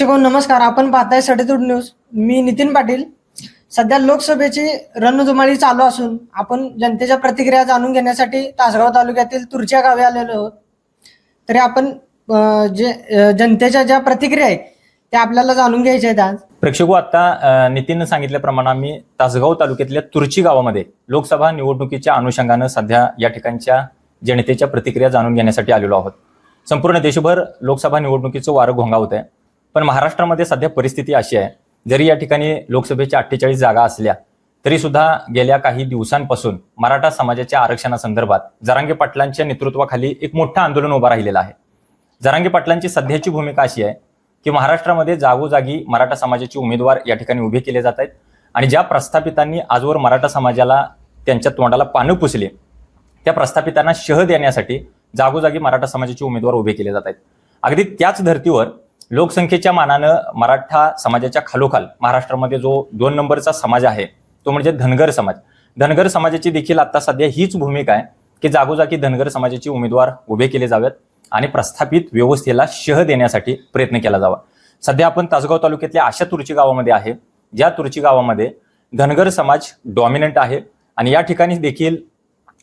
प्रेक्षक हो, नमस्कार. आपण पाहताय सडेतूड न्यूज. मी नितीन पाटील. सध्या लोकसभेची रणधुमाळी चालू असून आपण जनतेच्या प्रतिक्रिया जाणून घेण्यासाठी तासगाव तालुक्यातील तुरच्या गावी आलेलो आहोत. तरी आपण जे जनतेच्या ज्या प्रतिक्रिया आहेत त्या आपल्याला जाणून घ्यायच्या आहेत आज. प्रेक्षको आता नितीननं सांगितल्याप्रमाणे आम्ही तासगाव तालुक्यातल्या तुर्ची गावामध्ये लोकसभा निवडणुकीच्या अनुषंगानं सध्या या ठिकाणच्या जनतेच्या प्रतिक्रिया जाणून घेण्यासाठी आलेलो आहोत. संपूर्ण देशभर लोकसभा निवडणुकीचं वारं घोंगावत आहे पण महाराष्ट्रामध्ये सध्या परिस्थिती अशी आहे जरी या ठिकाणी लोकसभेच्या अठ्ठेचाळीस जागा असल्या तरी सुद्धा गेल्या काही दिवसांपासून मराठा समाजाच्या आरक्षणासंदर्भात जरांगे पाटलांच्या नेतृत्वाखाली एक मोठं आंदोलन उभं राहिलेलं आहे. जरांगे पाटलांची सध्याची भूमिका अशी आहे की महाराष्ट्रामध्ये जागोजागी मराठा समाजाचे उमेदवार या ठिकाणी उभे केले जात आहेत आणि ज्या प्रस्थापितांनी आजवर मराठा समाजाला त्यांच्या तोंडाला पानं पुसले त्या प्रस्थापितांना शह देण्यासाठी जागोजागी मराठा समाजाचे उमेदवार उभे केले जात आहेत. अगदी त्याच धर्तीवर लोकसंख्येच्या मानानं मराठा समाजाच्या खालोखाल महाराष्ट्रामध्ये जो दोन नंबरचा समाज आहे तो म्हणजे धनगर समाज. धनगर समाजाची देखील आता सध्या हीच भूमिका आहे की जागोजागी धनगर समाजाचे उमेदवार उभे केले जावेत आणि प्रस्थापित व्यवस्थेला शह देण्यासाठी प्रयत्न केला जावा. सध्या आपण तासगाव तालुक्यातल्या अशा तुरची गावामध्ये आहे. ज्या तुरची गावामध्ये धनगर समाज डॉमिनंट आहे आणि या ठिकाणी देखील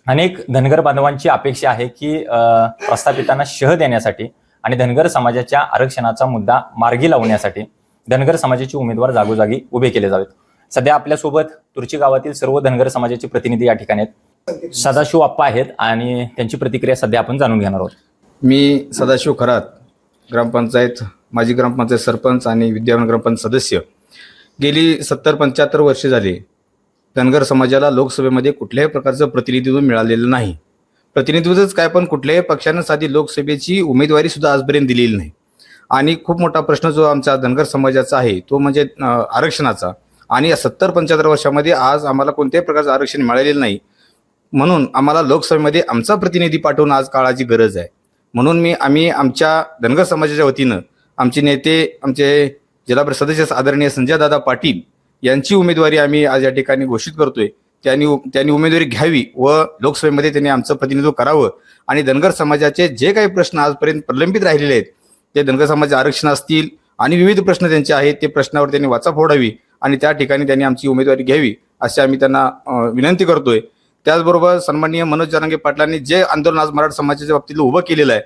अनेक धनगर बांधवांची अपेक्षा आहे की प्रस्थापितांना शह देण्यासाठी आणि धनगर समाजाच्या आरक्षणाचा मुद्दा मार्गी लावण्यासाठी धनगर समाजाचे उमेदवार जागोजागी उभे केले जावेत. सध्या आपल्यासोबत तुर्ची गावातील सर्व धनगर समाजाचे प्रतिनिधी या ठिकाणी आहेत. सदाशिव आप्पा आहेत आणि त्यांची प्रतिक्रिया सध्या आपण जाणून घेणार आहोत. मी सदाशिव खरात ग्रामपंचायत माजी ग्रामपंचायत सरपंच आणि विद्यमान ग्रामपंचायत सदस्य. गेली सत्तर पंच्याहत्तर वर्षे झाली. धनगर समाजाला लोकसभेमध्ये कुठल्याही प्रकारचं प्रतिनिधित्व मिळालेलं नाही. प्रतिनिधित्वच काय पण कुठल्याही पक्षानं साधी लोकसभेची उमेदवारी सुद्धा आजपर्यंत दिलेली नाही. आणि खूप मोठा प्रश्न जो आमचा धनगर समाजाचा आहे तो म्हणजे आरक्षणाचा. आणि या सत्तर पंच्याहत्तर वर्षामध्ये आज आम्हाला कोणत्याही प्रकारचं आरक्षण मिळालेलं नाही. म्हणून आम्हाला लोकसभेमध्ये आमचा प्रतिनिधी पाठवून आज काळाची गरज आहे. म्हणून मी आम्ही आमच्या धनगर समाजाच्या वतीनं आमचे नेते आमचे जिल्हा परिषद सदस्य आदरणीय संजय दादा पाटील यांची उमेदवारी आम्ही आज या ठिकाणी घोषित करतोय. त्यांनी त्यांनी उमेदवारी घ्यावी व लोकसभेमध्ये त्यांनी आमचं प्रतिनिधित्व करावं. आणि धनगर समाजाचे जे काही प्रश्न आजपर्यंत प्रलंबित राहिलेले आहेत ते धनगर समाज आरक्षण असतील आणि विविध प्रश्न त्यांचे आहेत ते प्रश्नावर त्यांनी वाचा फोडावी आणि त्या ठिकाणी त्यांनी आमची उमेदवारी घ्यावी असे आम्ही त्यांना विनंती करतोय. त्याचबरोबर सन्माननीय मनोज जरांगे पाटलांनी जे आंदोलन आज मराठा समाजाच्या बाबतीत उभं केलेलं आहे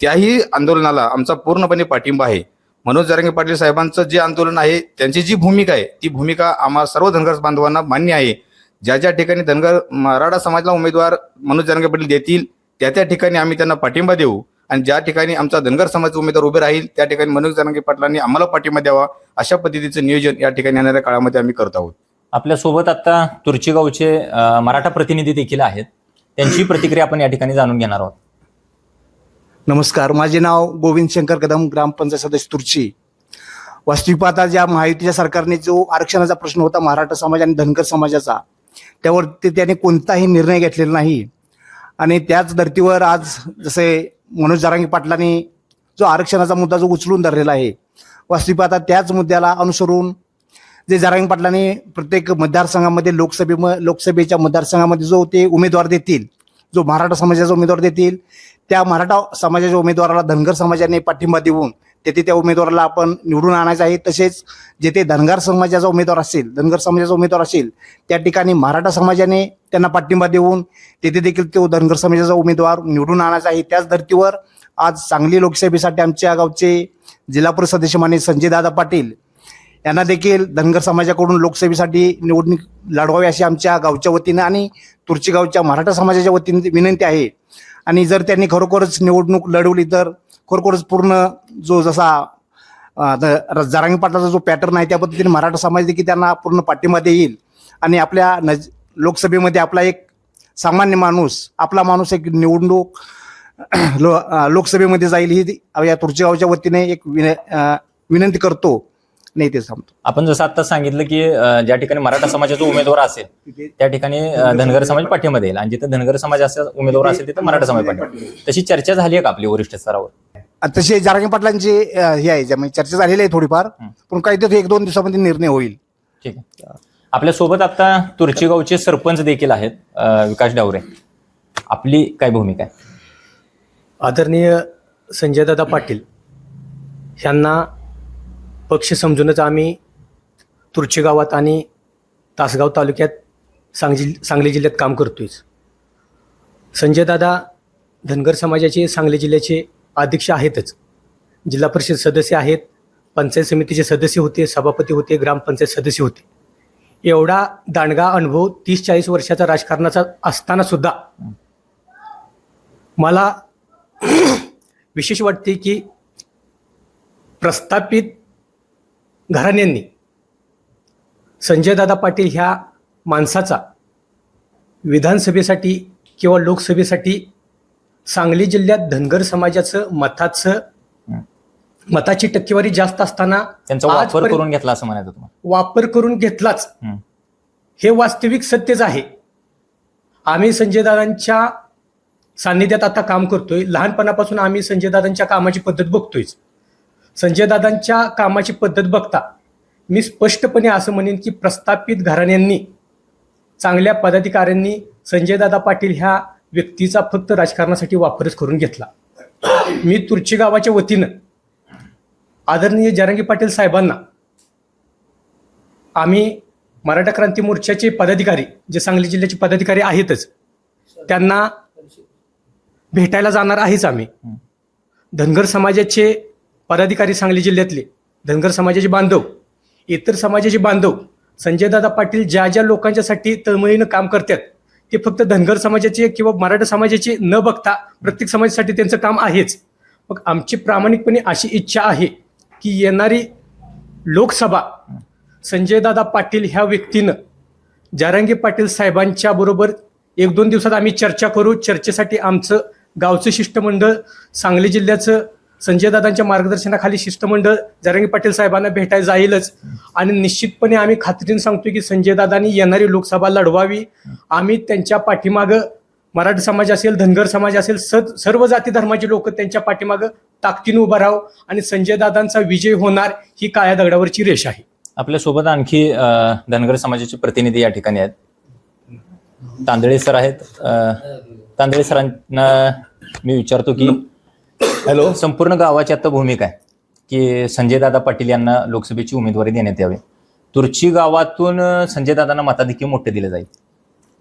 त्याही आंदोलनाला आमचा पूर्णपणे पाठिंबा आहे. मनोज जरांगे पाटील साहेबांचं जे आंदोलन आहे त्यांची जी भूमिका आहे ती भूमिका आम्हा सर्व धनगर बांधवांना मान्य आहे. ज्या ज्या ठिकाणी धनगर मराठा समाजाला उमेदवार मनोज जरांगे पाटील देतील त्या त्या ठिकाणी आम्ही त्यांना पाठिंबा देऊ. आणि ज्या ठिकाणी आमचा धनगर समाज उमेदवार उभे राहील त्या ठिकाणी मनोज जरांगे पाटलांनी आम्हाला पाठिंबा द्यावा. अशा पद्धतीचं नियोजन या ठिकाणी येणाऱ्या काळामध्ये आम्ही करत आहोत. आपल्यासोबत आता तुर्ची गावचे अ, मराठा प्रतिनिधी देखील आहेत. त्यांची प्रतिक्रिया आपण या ठिकाणी जाणून घेणार आहोत. नमस्कार माझे नाव गोविंद शंकर कदम ग्रामपंचायत सदस्य तुर्ची. वास्तविक पाहता ज्या महायुतीच्या सरकारने जो आरक्षणाचा प्रश्न होता मराठा समाज आणि धनगर समाजाचा त्यावर ते त्याने कोणताही निर्णय घेतलेला नाही. आणि त्याच धर्तीवर आज जसे मनोज जारांगी पाटलांनी जो आरक्षणाचा मुद्दा जो उचलून धरलेला आहे वास्तविक पाहता त्याच मुद्द्याला अनुसरून जे जारांगी पाटलांनी प्रत्येक मतदारसंघामध्ये लोकसभे लोकसभेच्या मतदारसंघामध्ये जो ते उमेदवार देतील जो मराठा समाजाचा उमेदवार देतील त्या मराठा समाजाच्या उमेदवाराला धनगर समाजाने पाठिंबा देऊन तेथे त्या उमेदवाराला आपण निवडून आणायचं आहे. तसेच जेथे धनगर समाजाचा उमेदवार असेल धनगर समाजाचा उमेदवार असेल त्या ठिकाणी मराठा समाजाने त्यांना पाठिंबा देऊन तेथे देखील तो धनगर समाजाचा उमेदवार निवडून आणायचा आहे. त्याच धर्तीवर आज सांगली लोकसभेसाठी आमच्या गावचे जिल्हा परिषद सदस्य संजय संजयदादा पाटील यांना देखील धनगर समाजाकडून लोकसभेसाठी निवडणूक लढवावी अशी आमच्या गावच्या वतीनं आणि तुर्ची गावच्या मराठा समाजाच्या वतीने विनंती आहे. आणि जर त्यांनी खरोखरच निवडणूक लढवली तर खरोखरच पूर्ण जो जसा जारांगी पाटलाचा जो पॅटर्न आहे त्या पद्धतीने मराठा समाज देखील त्यांना पूर्ण पाठिंबा देईल. आणि आपल्या नज लोकसभेमध्ये आपला एक सामान्य माणूस आपला माणूस एक निवडणूक लो लोकसभेमध्ये जाईल ही या तुर्ची गावच्या वतीने एक विन विनंती करतो. नाही ते सांगतो आपण जसं आता सांगितलं की ज्या ठिकाणी मराठा समाजाचा उमेदवार असेल त्या ठिकाणी धनगर समाज पाठिंबा देईल. आणि जिथे धनगर समाज उमेदवार असेल तिथे मराठा समाज पाठिंबा. तशी चर्चा झाली आहे का आपली वरिष्ठ स्तरावर? तसे जारांगी पाटलांची अं, हे आहे ज्यामुळे चर्चा झालेली आहे थोडीफार हं. पण काही तर एक दोन दिवसामध्ये निर्णय होईल. ठीक आहे. आपल्यासोबत आता तुर्ची गावचे सरपंच देखील आहेत अ, विकास डावरे. आपली काय भूमिका आहे? आदरणीय संजयदादा पाटील यांना पक्ष समजूनच आम्ही तुर्ची गावात आणि तासगाव तालुक्यात सांगली सांगली जिल्ह्यात काम करतोय संजय दादा धनगर समाजाचे सांगली जिल्ह्याचे अध्यक्ष आहेतच. जिल्हा परिषद सदस्य आहेत पंचायत समितीचे सदस्य होते सभापती होते ग्रामपंचायत सदस्य होते. एवढा दांडगा अनुभव तीस चाळीस वर्षाचा राजकारणाचा असताना सुद्धा मला विशेष वाटते की प्रस्थापित घराण्यांनी संजयदादा पाटील ह्या माणसाचा विधानसभेसाठी किंवा लोकसभेसाठी सांगली जिल्ह्यात धनगर समाजाचं मताचं मताची टक्केवारी जास्त असताना त्यांचा वापर करून घेतला असं म्हणायचं तुम्हाला. वापर करून घेतलाच. हं. वास्तविक सत्यच आहे. आम्ही संजयदादांच्या सान्निध्यात आता काम करतोय. लहानपणापासून आम्ही संजयदादांच्या कामाची पद्धत बघतोय संजयदादांच्या कामाची पद्धत बघता मी स्पष्टपणे असं म्हणेन की प्रस्थापित घराण्यांनी चांगल्या पदाधिकाऱ्यांनी संजयदादा पाटील ह्या व्यक्तीचा फक्त राजकारणासाठी वापरच करून घेतला. मी तुर्ची गावाच्या वतीनं आदरणीय जारंगी पाटील साहेबांना आम्ही मराठा क्रांती मोर्चाचे पदाधिकारी जे सांगली जिल्ह्याचे पदाधिकारी आहेतच त्यांना भेटायला जाणार आहेच आम्ही. धनगर समाजाचे पदाधिकारी सांगली जिल्ह्यातले धनगर समाजाचे बांधव इतर समाजाचे बांधव संजयदादा पाटील ज्या ज्या लोकांच्यासाठी तळमळीनं काम करतात ते फक्त धनगर समाजाचे किंवा मराठा समाजाचे न बघता प्रत्येक समाजासाठी त्यांचं काम आहेच. मग आमची प्रामाणिकपणे अशी इच्छा आहे की येणारी लोकसभा संजयदादा पाटील ह्या व्यक्तीनं जारांगे पाटील साहेबांच्या बरोबर एक दोन दिवसात आम्ही चर्चा करू. चर्चेसाठी आमचं गावचं शिष्टमंडळ सांगली जिल्ह्याचं संजयदादांच्या मार्गदर्शनाखाली शिष्टमंडळ जारांगे पाटील साहेबांना भेटायला जाईलच. आणि निश्चितपणे आम्ही खात्रीने सांगतो की संजयदादांनी येणारी लोकसभा लढवावी. आम्ही त्यांच्या पाठीमागं मराठा समाज असेल धनगर समाज असेल स सर्व जाती धर्माचे लोक त्यांच्या पाठीमागं ताकदीने उभं राहावं आणि संजयदादांचा विजय होणार ही काळ्या दगडावरची रेष आहे. आपल्यासोबत आणखी अ, धनगर समाजाचे प्रतिनिधी या ठिकाणी आहेत. तांदळे सर आहेत. अ, तांदळे सरांना मी विचारतो की हॅलो. संपूर्ण गावाची आता भूमिका आहे की संजयदादा पाटील यांना लोकसभेची उमेदवारी देण्यात यावी. तुर्ची गावातून संजयदादांना मताधिक्य मोठे दिले जाईल.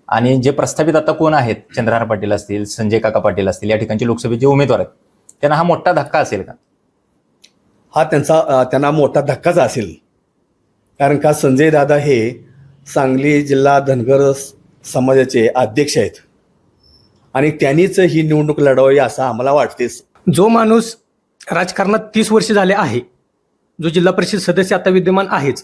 आणि जे प्रस्थापित आता कोण आहेत? चंद्रहार पाटील असतील संजय काका पाटील असतील या ठिकाणचे लोकसभेचे उमेदवार आहेत त्यांना हा मोठा धक्का असेल का? हा त्यांचा त्यांना मोठा धक्काच असेल. कारण का संजय दादा हे सांगली जिल्हा धनगर समाजाचे अध्यक्ष आहेत. आणि त्यांनीच ही निवडणूक लढवावी असं आम्हाला वाटतेच जो माणूस राजकारणात तीस वर्ष झाले आहे जो जिल्हा परिषद सदस्य आता विद्यमान आहेच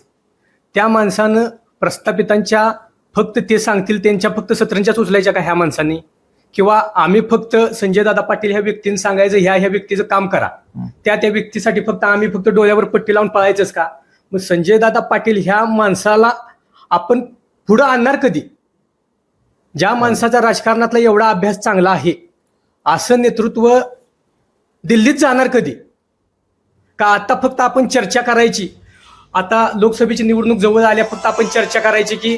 त्या माणसानं प्रस्थापितांच्या फक्त ते सांगतील त्यांच्या फक्त सतरंच्याच उचलायच्या का ह्या माणसांनी? किंवा आम्ही फक्त संजयदादा पाटील ह्या व्यक्तीने सांगायचं ह्या ह्या व्यक्तीचं काम करा. त्या त्या व्यक्तीसाठी फक्त आम्ही फक्त डोळ्यावर पट्टी लावून पळायचंच का? मग संजयदादा पाटील ह्या माणसाला आपण पुढं आणणार कधी? ज्या माणसाचा राजकारणातला एवढा अभ्यास चांगला आहे असं नेतृत्व दिल्लीत जाणार कधी का आता फक्त आपण चर्चा करायची आता लोकसभेची निवडणूक जवळ आल्या फक्त आपण चर्चा करायची की.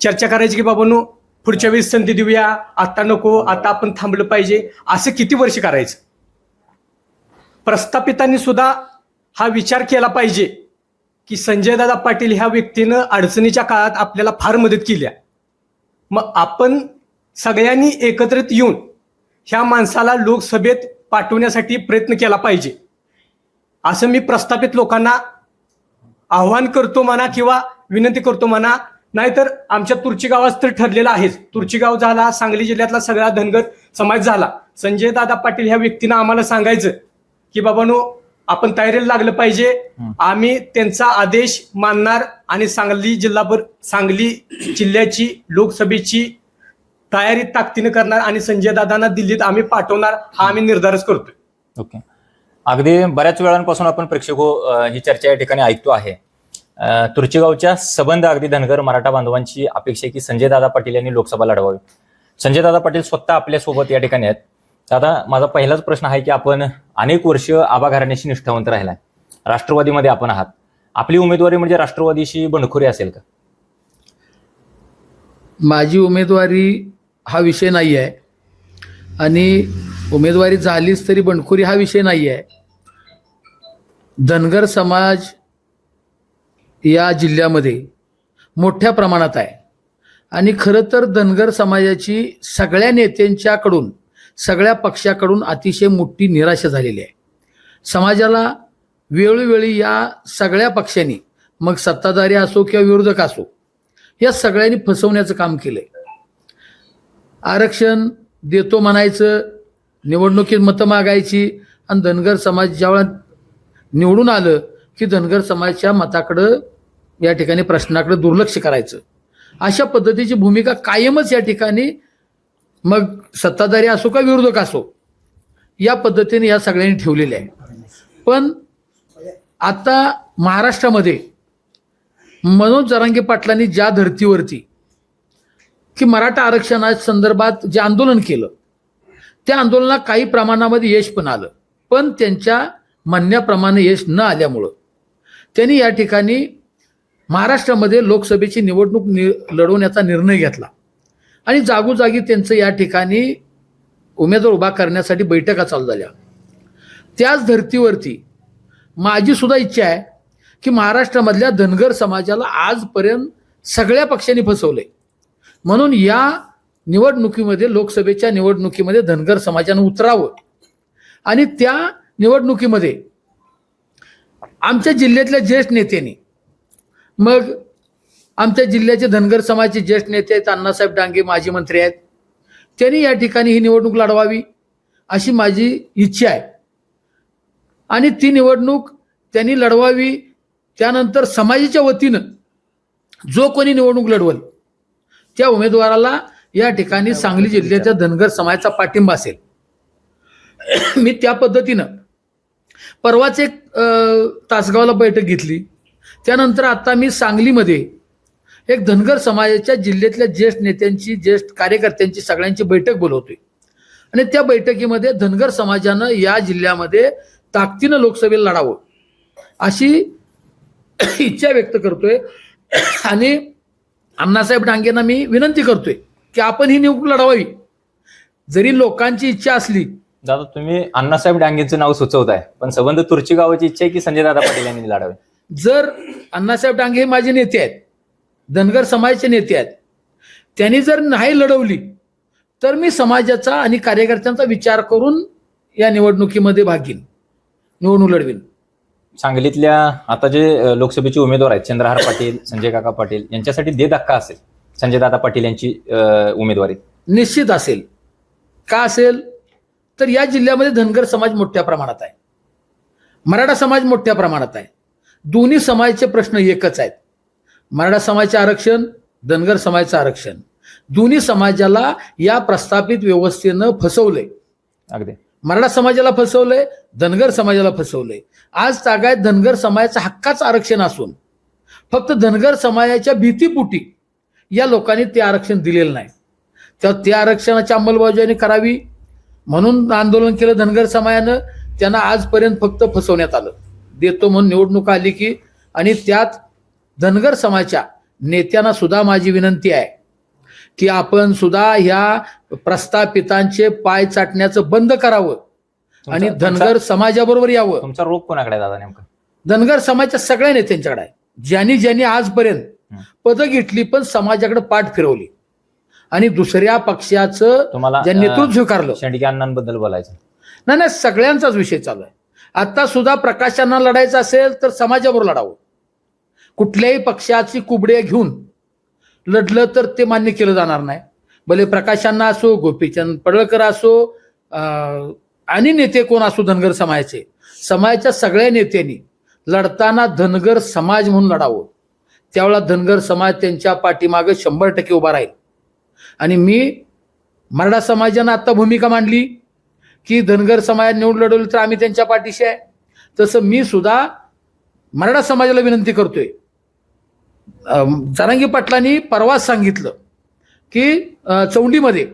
चर्चा करायची की बाबांनो पुढच्या वेळेस संधी देऊया आता नको आता आपण थांबलं पाहिजे असं किती वर्ष करायचं प्रस्थापितांनी सुद्धा हा विचार केला पाहिजे की संजयदादा पाटील ह्या व्यक्तीनं अडचणीच्या काळात आपल्याला फार मदत केली आहे. मग आपण सगळ्यांनी एकत्रित येऊन ह्या माणसाला लोकसभेत पाठवण्यासाठी प्रयत्न केला पाहिजे. असं मी प्रस्थापित लोकांना आव्हान करतो म्हणा किंवा विनंती करतो म्हणा नाहीतर आमच्या तुर्ची गावात तर ठरलेलं आहेच. तुर्ची गाव झाला सांगली जिल्ह्यातला सगळा धनगर समाज झाला. संजय दादा पाटील ह्या व्यक्तीनं आम्हाला सांगायचं की बाबानो आपण तयारीला लागलं पाहिजे. आम्ही त्यांचा आदेश मानणार आणि सांगली जिल्हाभर सांगली जिल्ह्याची लोकसभेची तयारी ताकदीनं करणार आणि संजय दादांना दिल्लीत आम्ही पाठवणार हा आम्ही निर्धारच करतोय. ओके. अगदी बऱ्याच वेळांपासून आपण प्रेक्षक हो, चर्चा या ठिकाणी ऐकतो आहे. तुर्चेगावच्या संबंध अगदी धनगर मराठा बांधवांची अपेक्षा आहे की संजयदादा पाटील यांनी लोकसभा लढवावी. संजयदादा पाटील स्वतः आपल्यासोबत या ठिकाणी आहेत. आता माझा पहिलाच प्रश्न आहे की आपण अनेक वर्ष आबा घराण्याशी निष्ठावंत राहिलाय. राष्ट्रवादीमध्ये आपण आहात. आपली उमेदवारी म्हणजे राष्ट्रवादीशी बंडखोरी असेल का? माझी उमेदवारी हा विषय नाही आहे. आणि उमेदवारी झालीच तरी बंडखोरी हा विषय नाही आहे. धनगर समाज या जिल्ह्यामध्ये मोठ्या प्रमाणात आहे. आणि खरं तर धनगर समाजाची सगळ्या नेत्यांच्याकडून सगळ्या पक्षाकडून अतिशय मोठी निराशा झालेली आहे. समाजाला वेळोवेळी या सगळ्या पक्षांनी मग सत्ताधारी असो किंवा विरोधक असो या सगळ्यांनी फसवण्याचं काम केलंय. आरक्षण देतो म्हणायचं निवडणुकीत मतं मागायची आणि धनगर समाज ज्यावेळा निवडून आलं की धनगर समाजच्या मताकडं या ठिकाणी प्रश्नाकडे दुर्लक्ष करायचं. अशा पद्धतीची भूमिका कायमच या ठिकाणी मग सत्ताधारी असो का विरोधक असो या पद्धतीने या सगळ्यांनी ठेवलेले आहे. पण आता महाराष्ट्रामध्ये मनोज जरांगे पाटलांनी ज्या धर्तीवरती की मराठा आरक्षणा संदर्भात जे आंदोलन केलं त्या आंदोलनाला काही प्रमाणामध्ये यश पण आलं. पण त्यांच्या म्हणण्याप्रमाणे यश न आल्यामुळं त्यांनी या ठिकाणी महाराष्ट्रामध्ये लोकसभेची निवडणूक नि लढवण्याचा निर्णय घेतला. आणि जागोजागी त्यांचं या ठिकाणी उमेदवार उभा करण्यासाठी बैठका चालू झाल्या. त्याच धर्तीवरती माझी सुद्धा इच्छा आहे की महाराष्ट्रामधल्या धनगर समाजाला आजपर्यंत सगळ्या पक्षांनी फसवलंय. म्हणून या निवडणुकीमध्ये लोकसभेच्या निवडणुकीमध्ये धनगर समाजानं उतरावं. आणि त्या निवडणुकीमध्ये आमच्या जिल्ह्यातल्या ज्येष्ठ नेत्यांनी मग आमच्या जिल्ह्याचे धनगर समाजाचे ज्येष्ठ नेते आहेत अण्णासाहेब डांगे माजी मंत्री आहेत. त्यांनी या ठिकाणी ही निवडणूक लढवावी अशी माझी इच्छा आहे. आणि ती निवडणूक त्यांनी लढवावी त्यानंतर समाजाच्या वतीनं जो कोणी निवडणूक लढवल त्या उमेदवाराला या ठिकाणी सांगली जिल्ह्याच्या धनगर समाजाचा पाठिंबा असेल. मी त्या पद्धतीनं परवाच एक तासगावला बैठक घेतली. त्यानंतर आता मी सांगलीमध्ये एक धनगर समाजाच्या जिल्ह्यातल्या ज्येष्ठ नेत्यांची ज्येष्ठ कार्यकर्त्यांची सगळ्यांची बैठक बोलवतोय. आणि त्या बैठकीमध्ये धनगर समाजानं या जिल्ह्यामध्ये ताकदीनं लोकसभेला लढावं अशी इच्छा व्यक्त करतोय. आणि अण्णासाहेब डांगेंना मी विनंती करतोय की आपण ही निवडणूक लढवावी. जरी लोकांची इच्छा असली. दादा तुम्ही अण्णासाहेब डांगेंचं नाव सुचवताय पण संबंध तुर्ची गावाची इच्छा आहे की संजय दादा पाटील यांनी लढावे? जर अण्णासाहेब डांगे हे माझे नेते आहेत धनगर समाजाचे नेते आहेत त्यांनी जर नाही लढवली तर मी समाजाचा आणि कार्यकर्त्यांचा विचार करून या निवडणुकीमध्ये भाग घेईन निवडणूक लढवीन. सांगलीतल्या आता जे लोकसभेचे उमेदवार आहेत चंद्रहार पाटील संजय काका पाटील यांच्यासाठी दे धक्का असेल. संजय दादा पाटील यांची अ, उमेदवारी. निश्चित असेल. का असेल? तर या जिल्ह्यामध्ये धनगर समाज मोठ्या प्रमाणात आहे. मराठा समाज मोठ्या प्रमाणात आहे. दोन्ही समाजाचे प्रश्न एकच आहेत. मराठा समाजाचे आरक्षण धनगर समाजाचं आरक्षण. दोन्ही समाजाला या प्रस्थापित व्यवस्थेनं फसवलंय. अगदी. मराठा समाजाला फसवलंय धनगर समाजाला फसवलंय. आज तागायत धनगर समाजाचं हक्काचं आरक्षण असून फक्त धनगर समाजाच्या भीतीपुटी या लोकांनी ते आरक्षण दिलेलं नाही. तर त्या आरक्षणाची अंमलबजावणी करावी म्हणून आंदोलन केलं धनगर समाजानं. त्यांना आजपर्यंत फक्त फसवण्यात आलं. देतो म्हणून निवडणूक आली की आणि त्यात धनगर समाजाच्या नेत्यांना सुद्धा माझी विनंती आहे. की आपण सुद्धा ह्या प्रस्थापितांचे पाय चाटण्याचं बंद करावं. आणि धनगर समाजाबरोबर यावं. तुमचा रोग कोणाकडे दादा नेमका? धनगर समाजाच्या सगळ्या नेत्यांच्याकडे आहे. ज्यांनी ज्यांनी आजपर्यंत. पदं घेतली पण समाजाकडे पाठ फिरवली. आणि दुसऱ्या पक्षाचं तुम्हाला नेतृत्व स्वीकारलं. अण्णांबद्दल बोलायचं. नाही नाही सगळ्यांचाच विषय चालू आहे. आता सुद्धा प्रकाशांना लढायचं असेल तर समाजाबरोबर लढावं. कुठल्याही पक्षाची कुबडे घेऊन लढलं तर ते मान्य केलं जाणार नाही. भले प्रकाशांना असो गोपीचंद पडळकर असो आणि नेते कोण असो धनगर समाजाचे. समाजाच्या सगळ्या नेत्यांनी लढताना धनगर समाज म्हणून लढावं. त्यावेळेला धनगर समाज त्यांच्या पाठीमागे शंभर टक्के उभा राहील. आणि मी मराठा समाजानं आता भूमिका मांडली की धनगर समाज निवड लढवली तर आम्ही त्यांच्या पाठीशी आहे. तसं मी सुद्धा मराठा समाजाला विनंती करतोय. जरांगी पाटलांनी परवाच सांगितलं की चौंडीमध्ये.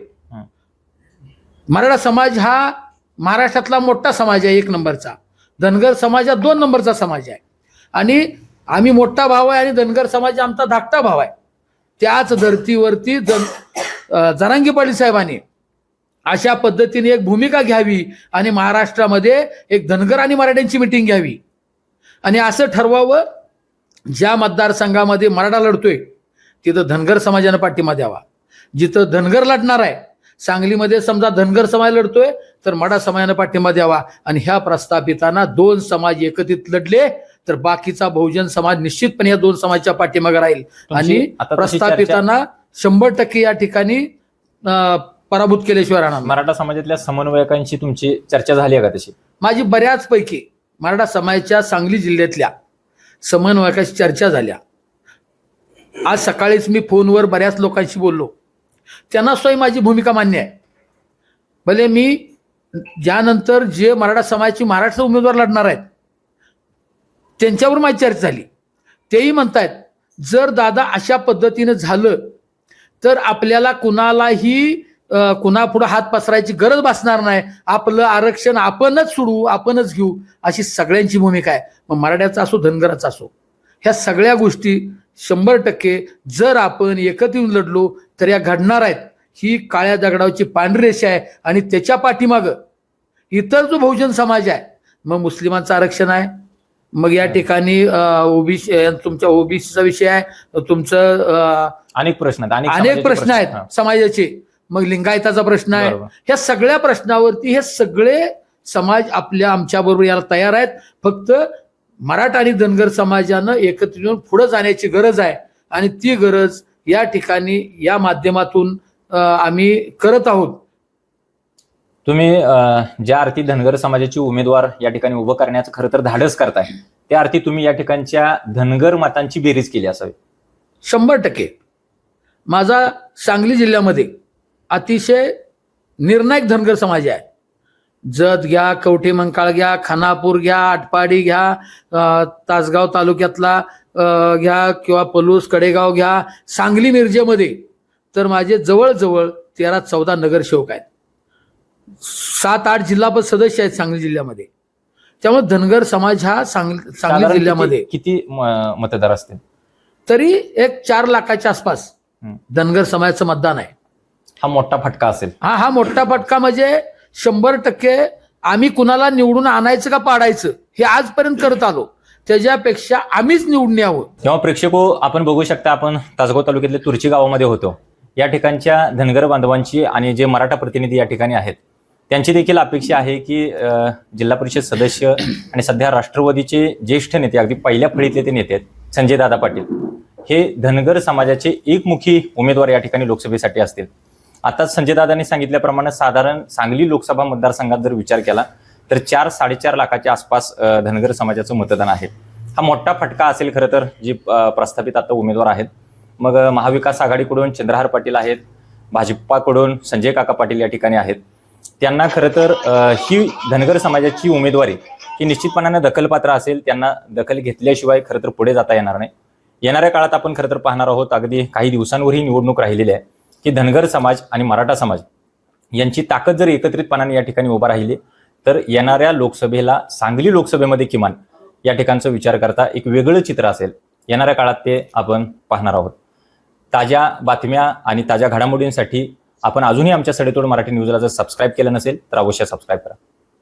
मराठा समाज हा महाराष्ट्रातला मोठा समाज आहे एक नंबरचा. धनगर समाज हा दोन नंबरचा समाज आहे. आणि आम्ही मोठा भाव आहे आणि धनगर समाज आमचा धाकटा भाव आहे. त्याच धर्तीवरती जन अं, जरांगी पाटील साहेबांनी अशा पद्धतीने एक भूमिका घ्यावी आणि महाराष्ट्रामध्ये एक धनगर आणि मराठ्यांची मिटिंग घ्यावी. आणि असं ठरवावं ज्या मतदारसंघामध्ये मराठा लढतोय तिथं धनगर समाजानं पाठिंबा द्यावा. जिथं धनगर लढणार आहे सांगलीमध्ये समजा धनगर समाज लढतोय तर मराठा समाजानं पाठिंबा द्यावा. आणि ह्या प्रस्थापितांना दोन समाज एकत्रित लढले तर बाकीचा बहुजन समाज निश्चितपणे या दोन समाजाच्या पाठीमागे राहील. आणि प्रस्थापितांना शंभर टक्के या ठिकाणी पराभूत केल्याशिवाय राहणार. मराठा समाजातल्या समन्वयकांशी तुमची चर्चा झाली आहे का तशी? माझी बऱ्याचपैकी मराठा समाजाच्या सांगली जिल्ह्यातल्या समन्वयकाशी चर्चा झाल्या. आज सकाळीच मी फोनवर बऱ्याच लोकांशी बोललो. त्यांना स्वयं माझी भूमिका मान्य आहे. भले मी ज्यानंतर जे मराठा समाजाची महाराष्ट्र उमेदवार लढणार आहेत त्यांच्यावर माझी चर्चा झाली. तेही म्हणतायत जर दादा अशा पद्धतीनं झालं तर आपल्याला कुणालाही कुणापुढं हात पसरायची गरज भासणार नाही. आपलं आरक्षण आपणच सोडू आपणच घेऊ अशी सगळ्यांची भूमिका आहे. मग मराठ्याचा असो धनगराचा असो ह्या सगळ्या गोष्टी शंभर टक्के जर आपण एकत्र येऊन लढलो तर या घडणार आहेत. ही काळ्या दगडावची पांढरी रेषा आहे आणि त्याच्या पाठीमागं इतर जो बहुजन समाज आहे मग मुस्लिमांचं आरक्षण आहे. मग या ठिकाणी ओबीसी तुमच्या ओबीसीचा विषय आहे तुमचं अनेक प्रश्न आहेत अनेक प्रश्न. आहेत समाजाचे. मग लिंगायताचा प्रश्न आहे. ह्या सगळ्या प्रश्नावरती हे सगळे समाज आपल्या आमच्या बरोबर याला तयार आहेत. फक्त मराठा आणि धनगर समाजानं एकत्र येऊन पुढे जाण्याची गरज आहे. आणि ती गरज या ठिकाणी या माध्यमातून आम्ही करत आहोत. तुम्ही ज्या अर्थी धनगर समाजाची उमेदवार या ठिकाणी उभं करण्याचं खरं तर धाडस करताय त्या अर्थी तुम्ही या ठिकाणच्या धनगर मतांची बेरीज केली असावी. शंभर टक्के. माझा सांगली जिल्ह्यामध्ये अतिशय निर्णायक धनगर समाज आहे. जत घ्या कवठे मंकाळ घ्या खानापूर घ्या आटपाडी घ्या तासगाव तालुक्यातला घ्या किंवा पलूस कडेगाव घ्या सांगली मिरजेमध्ये. तर माझे जवळजवळ तेरा चौदा नगरसेवक आहेत. सात आठ जिल्हा पद सदस्य आहेत सांगली जिल्ह्यामध्ये. त्यामुळे धनगर समाज हा सांगली सांगली जिल्ह्यामध्ये. किती- मतदार असतील? तरी एक चार लाखाच्या आसपास. धनगर समाजाचं मतदान आहे. हा मोठा फटका असेल. हा हा मोठा फटका म्हणजे शंभर टक्के आम्ही कुणाला निवडून आणायचं का पाडायचं हे आजपर्यंत करत आलो. त्याच्यापेक्षा आम्हीच निवडून यावं. तेव्हा प्रेक्षको आपण बघू शकता आपण तासगाव तालुक्यातल्या तुर्ची गावामध्ये होतो. या ठिकाणच्या धनगर बांधवांची आणि जे मराठा प्रतिनिधी या ठिकाणी आहेत त्यांची देखील अपेक्षा आहे की अं, जिल्हा परिषद सदस्य आणि सध्या राष्ट्रवादीचे ज्येष्ठ नेते अगदी पहिल्या फळीतले ते नेते आहेत संजय दादा पाटील. हे धनगर समाजाचे एकमुखी उमेदवार या ठिकाणी लोकसभेसाठी असतील. आता संजय दादांनी सांगितल्याप्रमाणे साधारण सांगली लोकसभा मतदारसंघात जर विचार केला तर चार साडेचार लाखाच्या आसपास धनगर समाजाचं मतदान आहे. हा मोठा फटका असेल खरं तर जी प्रस्थापित आता उमेदवार आहेत. मग महाविकास आघाडीकडून चंद्रहार पाटील आहेत भाजपाकडून संजय काका पाटील या ठिकाणी आहेत. त्यांना खरं तर ही धनगर समाजाची उमेदवारी ही निश्चितपणाने दखलपात्र असेल त्यांना दखल घेतल्याशिवाय खरं तर पुढे जाता येणार नाही. येणाऱ्या काळात आपण खरं तर पाहणार आहोत अगदी काही दिवसांवरही निवडणूक राहिलेली आहे. की धनगर समाज आणि मराठा समाज यांची ताकद जर एकत्रितपणाने या ठिकाणी उभा राहिली तर येणाऱ्या लोकसभेला सांगली लोकसभेमध्ये किमान या ठिकाणचा विचार करता एक वेगळं चित्र असेल. येणाऱ्या काळात ते आपण पाहणार आहोत. ताज्या बातम्या आणि ताज्या घडामोडींसाठी आपण अजूनही आमच्या सडेतोड मराठी न्यूजला जर सबस्क्राईब केलं नसेल तर अवश्य सबस्क्राईब करा.